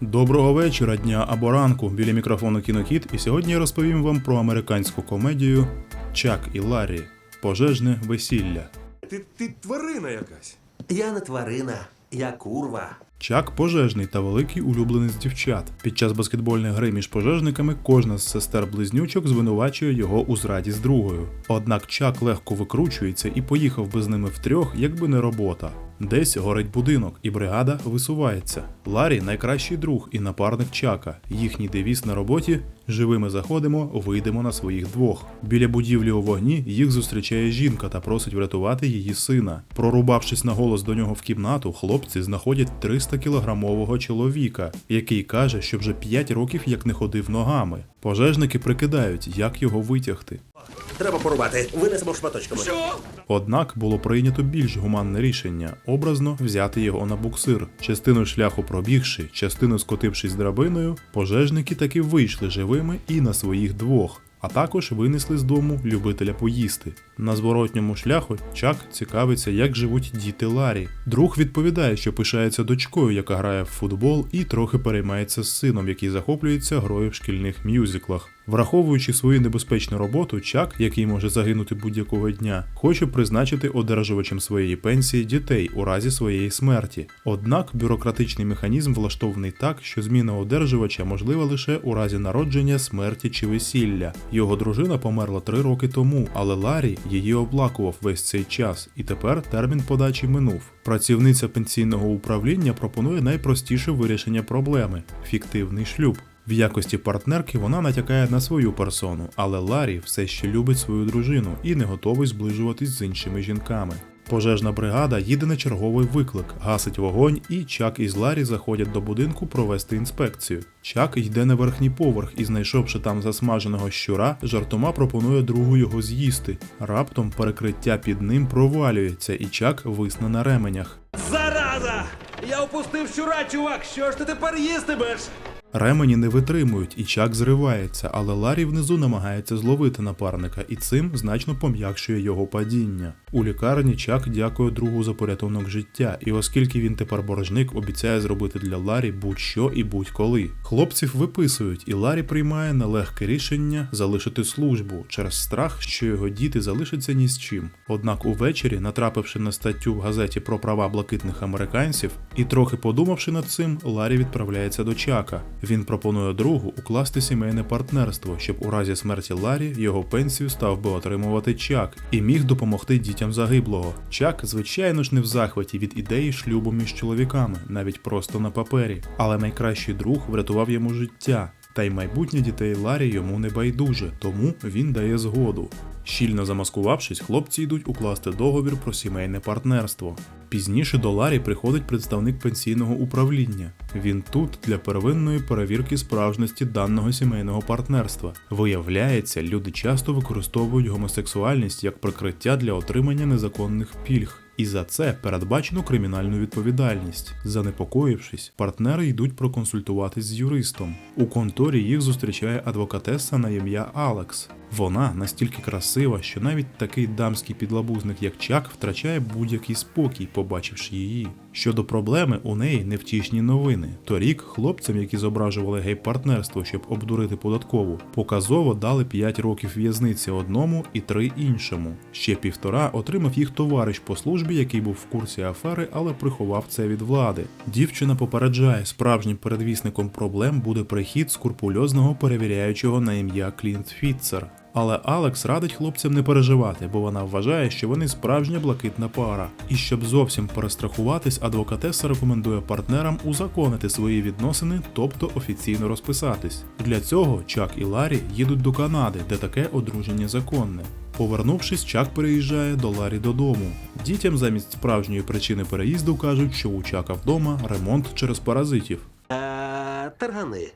Доброго вечора, дня або ранку. Біля мікрофону Кінокіт, і сьогодні я розповім вам про американську комедію Чак і Ларрі Пожежне весілля. Ти, ти тварина якась. Я не тварина, я курва. Чак пожежний та великий улюбленець дівчат. Під час баскетбольної гри між пожежниками кожна з сестер близнючок звинувачує його у зраді з другою. Однак Чак легко викручується і поїхав би з ними втрьох, якби не робота. Десь горить будинок, і бригада висувається. Ларі найкращий друг і напарник Чака. Їхній девіз на роботі живими заходимо, вийдемо на своїх двох. Біля будівлі у вогні їх зустрічає жінка та просить врятувати її сина. Прорубавшись на голос до нього в кімнату, хлопці знаходять 300 кілограмового чоловіка, який каже, що вже 5 років як не ходив ногами. Пожежники прикидають, як його витягти. Треба порубати, винесемо шматочками. Однак було прийнято більш гуманне рішення образно взяти його на буксир. Частину шляху пробігши, частину скотившись драбиною, пожежники таки вийшли живими і на своїх двох. А також винесли з дому любителя поїсти. На зворотньому шляху Чак цікавиться, як живуть діти Ларі. Друг відповідає, що пишається дочкою, яка грає в футбол, і трохи переймається з сином, який захоплюється грою в шкільних мюзиклах. Враховуючи свою небезпечну роботу, Чак, який може загинути будь-якого дня, хоче призначити одержувачем своєї пенсії дітей у разі своєї смерті. Однак бюрократичний механізм влаштований так, що зміна одержувача можлива лише у разі народження, смерті чи весілля. Його дружина померла три роки тому, але Ларі її оплакував весь цей час, і тепер термін подачі минув. Працівниця пенсійного управління пропонує найпростіше вирішення проблеми фіктивний шлюб. В якості партнерки вона натякає на свою персону, але Ларі все ще любить свою дружину і не готовий зближуватись з іншими жінками. Пожежна бригада їде на черговий виклик, гасить вогонь, і Чак із Ларі заходять до будинку провести інспекцію. Чак йде на верхній поверх і, знайшовши там засмаженого щура, жартома пропонує другу його з'їсти. Раптом перекриття під ним провалюється, і Чак висне на ременях. Зараза! Я опустив щура, чувак! Що ж ти тепер їстимеш? Ремені не витримують, і Чак зривається, але Ларі внизу намагається зловити напарника, і цим значно пом'якшує його падіння. У лікарні Чак дякує другу за порятунок життя, і оскільки він тепер боржник, обіцяє зробити для Ларі будь-що і будь-коли. Хлопців виписують, і Ларі приймає нелегке рішення залишити службу через страх, що його діти залишаться ні з чим. Однак увечері, натрапивши на статтю в газеті про права блакитних американців і трохи подумавши над цим, Ларі відправляється до Чака. Він пропонує другу укласти сімейне партнерство, щоб у разі смерті Ларі його пенсію став би отримувати Чак і міг допомогти дітям загиблого. Чак, звичайно ж, не в захваті від ідеї шлюбу між чоловіками, навіть просто на папері. Але найкращий друг врятував йому життя. Та й майбутнє дітей Ларі йому не байдуже, тому він дає згоду. Щільно замаскувавшись, хлопці йдуть укласти договір про сімейне партнерство. Пізніше до Ларі приходить представник пенсійного управління. Він тут для первинної перевірки справжності даного сімейного партнерства. Виявляється, люди часто використовують гомосексуальність як прикриття для отримання незаконних пільг. І за це передбачено кримінальну відповідальність. Занепокоївшись, партнери йдуть проконсультуватись з юристом. У конторі їх зустрічає адвокатеса на ім'я Алекс. Вона настільки красива, що навіть такий дамський підлабузник, як Чак, втрачає будь-який спокій, побачивши її. Щодо проблеми, у неї невтішні новини. Торік хлопцям, які зображували гей-партнерство, щоб обдурити податкову, показово дали 5 років в'язниці одному і 3 іншому. Ще півтора отримав їх товариш по службі, який був в курсі афери, але приховав це від влади. Дівчина попереджає, справжнім передвісником проблем буде прихід скурпульозного перевіряючого на ім'я Клінт Фітцер. Але Алекс радить хлопцям не переживати, бо вона вважає, що вони справжня блакитна пара. І щоб зовсім перестрахуватись, адвокатеса рекомендує партнерам узаконити свої відносини, тобто офіційно розписатись. Для цього Чак і Ларі їдуть до Канади, де таке одруження законне. Повернувшись, Чак переїжджає до Ларі додому. Дітям замість справжньої причини переїзду кажуть, що у Чака вдома ремонт через паразитів. Е, таргани.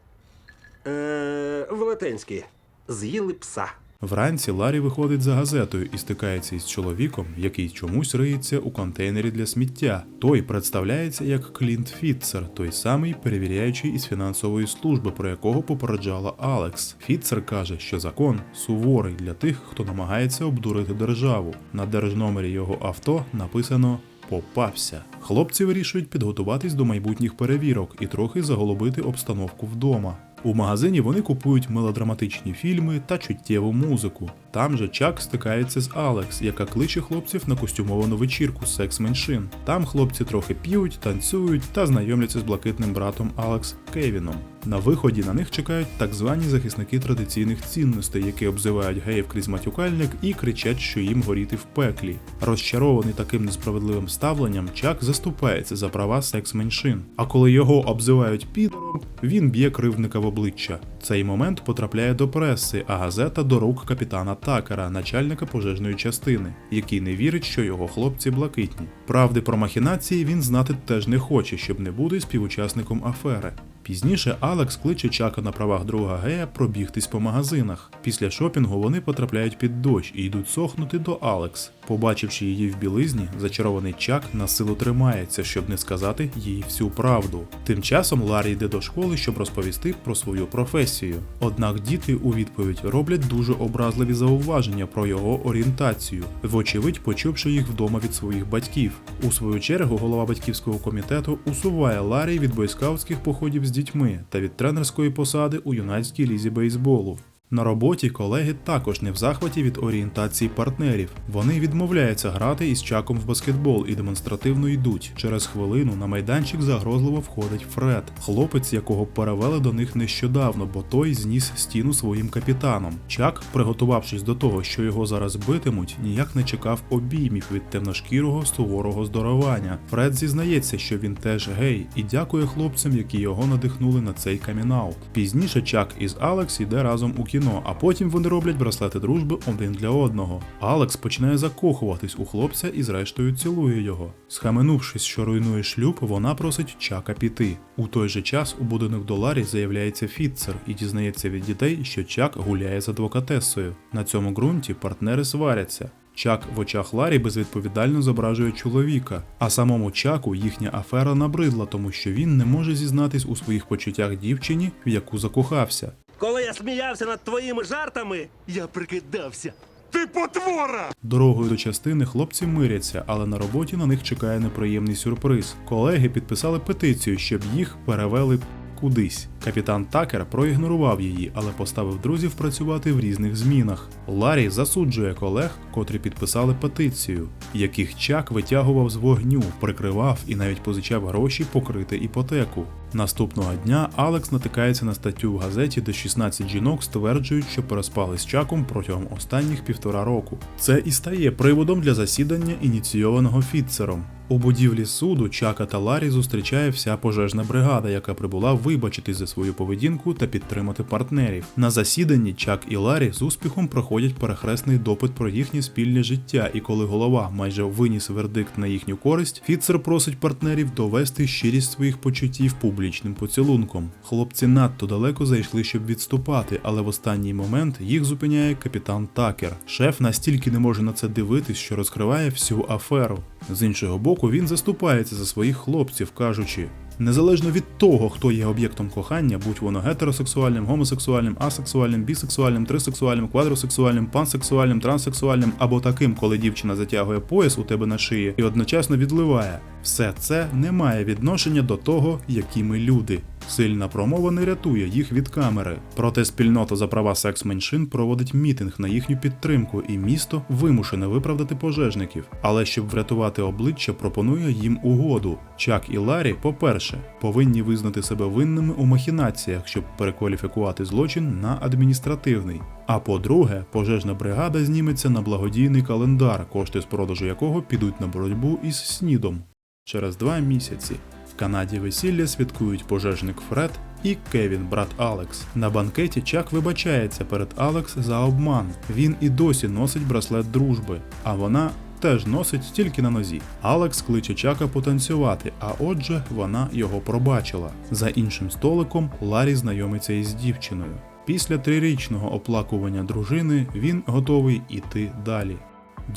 Е, велетенські. З'їли пса. Вранці Ларі виходить за газетою і стикається із чоловіком, який чомусь риється у контейнері для сміття. Той представляється як Клінт Фітцер, той самий перевіряючий із фінансової служби, про якого попереджала Алекс. Фітцер каже, що закон суворий для тих, хто намагається обдурити державу. На держномері його авто написано Попався. Хлопці вирішують підготуватись до майбутніх перевірок і трохи заголобити обстановку вдома. У магазині вони купують мелодраматичні фільми та чуттєву музику. Там же Чак стикається з Алекс, яка кличе хлопців на костюмовану вечірку секс меншин. Там хлопці трохи п'ють, танцюють та знайомляться з блакитним братом Алекс Кевіном. На виході на них чекають так звані захисники традиційних цінностей, які обзивають геїв крізь матюкальник і кричать, що їм горіти в пеклі. Розчарований таким несправедливим ставленням, Чак заступається за права секс-меншин. А коли його обзивають підером, він б'є кривдника в обличчя. Цей момент потрапляє до преси, а газета до рук капітана Такера, начальника пожежної частини, який не вірить, що його хлопці блакитні. Правди про махінації він знати теж не хоче, щоб не бути співучасником афери. Пізніше Алекс кличе Чака на правах друга гея пробігтись по магазинах. Після шопінгу вони потрапляють під дощ і йдуть сохнути до Алекс. Побачивши її в білизні, зачарований Чак на силу тримається, щоб не сказати їй всю правду. Тим часом Ларі йде до школи, щоб розповісти про свою професію. Однак діти у відповідь роблять дуже образливі зауваження про його орієнтацію, вочевидь почувши їх вдома від своїх батьків. У свою чергу голова батьківського комітету усуває Ларі від бойскаутських походів з дітьми та від тренерської посади у юнацькій лізі бейсболу. На роботі колеги також не в захваті від орієнтації партнерів. Вони відмовляються грати із чаком в баскетбол і демонстративно йдуть. Через хвилину на майданчик загрозливо входить Фред, хлопець, якого перевели до них нещодавно, бо той зніс стіну своїм капітаном. Чак, приготувавшись до того, що його зараз битимуть, ніяк не чекав обіймів від темношкірого суворого здоровання. Фред зізнається, що він теж гей, і дякує хлопцям, які його надихнули на цей камінаут. Пізніше Чак із Алекс іде разом у кіно, а потім вони роблять браслети дружби один для одного. Алекс починає закохуватись у хлопця і зрештою цілує його. Схаменувшись, що руйнує шлюб, вона просить Чака піти. У той же час у будинок Доларі заявляється Фітцер і дізнається від дітей, що Чак гуляє з адвокатесою. На цьому ґрунті партнери сваряться. Чак в очах Ларі безвідповідально зображує чоловіка, а самому Чаку їхня афера набридла, тому що він не може зізнатись у своїх почуттях дівчині, в яку закохався. Коли я сміявся над твоїми жартами, я прикидався. Ти потвора! Дорогою до частини хлопці миряться, але на роботі на них чекає неприємний сюрприз. Колеги підписали петицію, щоб їх перевели кудись. Капітан Такер проігнорував її, але поставив друзів працювати в різних змінах. Ларі засуджує колег, котрі підписали петицію, яких Чак витягував з вогню, прикривав і навіть позичав гроші покрити іпотеку. Наступного дня Алекс натикається на статтю в газеті, де 16 жінок стверджують, що переспали з Чаком протягом останніх півтора року. Це і стає приводом для засідання, ініційованого Фітцером. У будівлі суду Чака та Ларі зустрічає вся пожежна бригада, яка прибула вибачитись за свою поведінку та підтримати партнерів. На засіданні Чак і Ларі з успіхом проходять перехресний допит про їхнє спільне життя, і коли голова майже виніс вердикт на їхню користь, Фіцер просить партнерів довести щирість своїх почуттів публічним поцілунком. Хлопці надто далеко зайшли, щоб відступати, але в останній момент їх зупиняє капітан Такер. Шеф настільки не може на це дивитись, що розкриває всю аферу. З іншого боку, він заступається за своїх хлопців, кажучи. Незалежно від того, хто є об'єктом кохання, будь воно гетеросексуальним, гомосексуальним, асексуальним, бісексуальним, трисексуальним, квадросексуальним, пансексуальним, транссексуальним або таким, коли дівчина затягує пояс у тебе на шиї і одночасно відливає. Все це не має відношення до того, які ми люди. Сильна промова не рятує їх від камери. Проте спільнота за права секс-меншин проводить мітинг на їхню підтримку, і місто вимушене виправдати пожежників. Але щоб врятувати обличчя, пропонує їм угоду. Чак і Ларі, по-перше, повинні визнати себе винними у махінаціях, щоб перекваліфікувати злочин на адміністративний. А по-друге, пожежна бригада зніметься на благодійний календар, кошти з продажу якого підуть на боротьбу із снідом. Через два місяці Канаді весілля святкують пожежник Фред і Кевін, брат Алекс. На банкеті Чак вибачається перед Алекс за обман. Він і досі носить браслет дружби, а вона. Теж носить тільки на нозі. Алекс кличе Чака потанцювати, а отже, вона його пробачила. За іншим столиком Ларі знайомиться із дівчиною. Після трирічного оплакування дружини він готовий іти далі.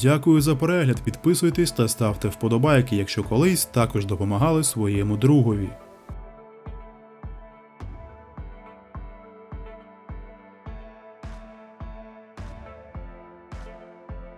Дякую за перегляд, підписуйтесь та ставте вподобайки, якщо колись також допомагали своєму другові.